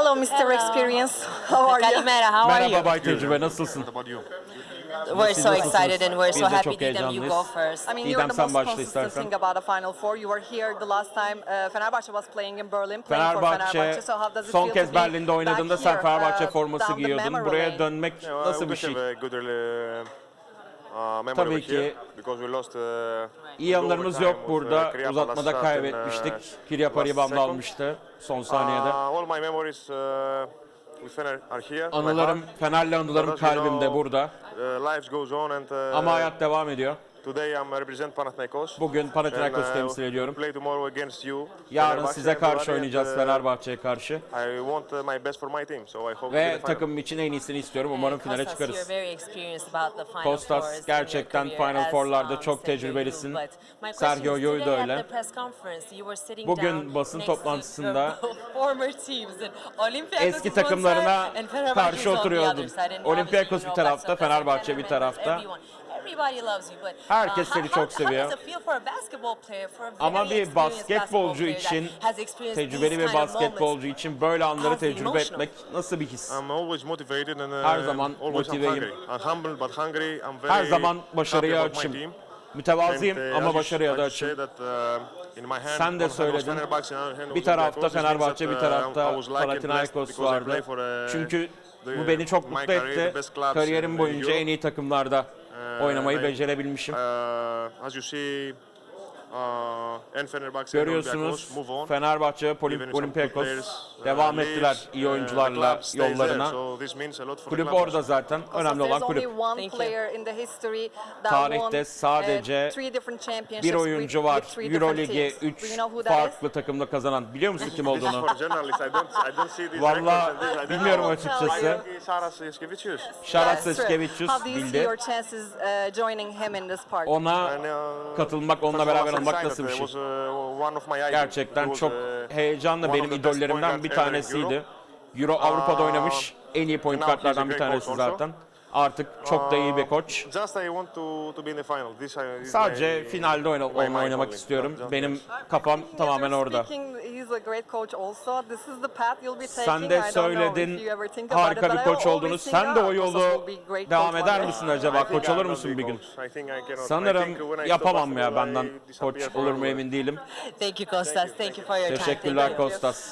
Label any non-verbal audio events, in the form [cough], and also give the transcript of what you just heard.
Hello, Mr. Experience. How are you? Kalimera, how are you? Merhaba Bay Tecrübe, nasılsın? We're so excited and we're Biz so de happy. çok Didem, you heyecanlıyız. go first. I mean, İdem, you're the sen most başla consistent istersen. thing about the Final Four. You were here the last time uh, Fenerbahçe was playing in Berlin, playing for Fenerbahçe. Fenerbahçe So how does it son feel kez to be Berlin'de oynadığında back sen here, Fenerbahçe uh, forması down the giyiyordun. memory Buraya dönmek nasıl bir şey? Tabii ki uh, İyi yanlarımız overtime yok burada. Uzatmada kaybetmiştik. uh, Kirya second. almıştı son saniyede. my Anılarım. Fenerli anılarım kalbimde burada. Ama hayat devam ediyor. Today I'm represent Panathinaikos. Bugün uh, temsil ediyorum. Play tomorrow against you. Yarın size karşı oynayacağız uh, Fenerbahçe'ye karşı. I want uh, my best for my team, so I hope Ve the final. takımım için en iyisini istiyorum. Umarım finale çıkarız. very experienced about the Final Kostas gerçekten Final Four'larda um, çok tecrübelisin. Sergio Llull da öyle. Bugün basın toplantısında [laughs] eski takımlarına karşı oturuyordun. Olympiakos bir tarafta, Fenerbahçe bir tarafta. Everybody loves you, but, Herkes uh, seni how- çok how- seviyor. How does it feel for a basketball player, for a Ama very bir experienced basketbolcu basketball player için, that has experienced tecrübeli these bir kind of basketbolcu moments? için böyle anları tecrübe emotional. etmek nasıl bir his? I'm always motivated and uh, Her zaman always I'm motiveyim. hungry. I'm humble but hungry. I'm very Her zaman happy başarıya about my açım. team. Mütevazıyım And, uh, ama you- başarıya da as you açım. say that, uh, in my hand, Sen de one hand was söyledin. Fenerbahçe, another hand Bir tarafta Olympiakos. This means Fenerbahçe, bir uh, tarafta was lucky and blessed Panathinaikos because I play vardı. for, uh, Çünkü the- bu beni çok my mutlu career, etti. the best clubs Kariyerim boyunca Europe. en iyi takımlarda oynamayı I- becerebilmişim. Uh, as you see, uh, and Fenerbahçe and Görüyorsunuz. Fenerbahçe, Poli- Olympiakos uh, devam ettiler iyi uh, oyuncularla yollarına. Kulüp orada zaten. Önemli olan kulüp. that Tarihte sadece uh, Bir oyuncu var Euroligi teams. 3 Do you know who that is? farklı takımda kazanan. Biliyor musun kim olduğunu? Valla bilmiyorum açıkçası. Şaras see bildi. uh? Ona uh, katılmak, onunla beraber Excited. nasıl bir şey? uh. Gerçekten çok uh, heyecanlı. Benim idollerimden bir in tanesiydi. Euro Avrupa'da oynamış. En iyi point guardlardan bir tanesi zaten. Artık çok da iyi bir koç. I- is Sadece finalde oyna, oynamak istiyorum. Benim kafam tamamen orada. Sen de söyledin harika bir koç olduğunu. Sen de o yolu devam eder misin acaba? Koç olur musun bir gün? Sanırım yapamam ya benden koç olur mu emin değilim. Teşekkürler. Kostas.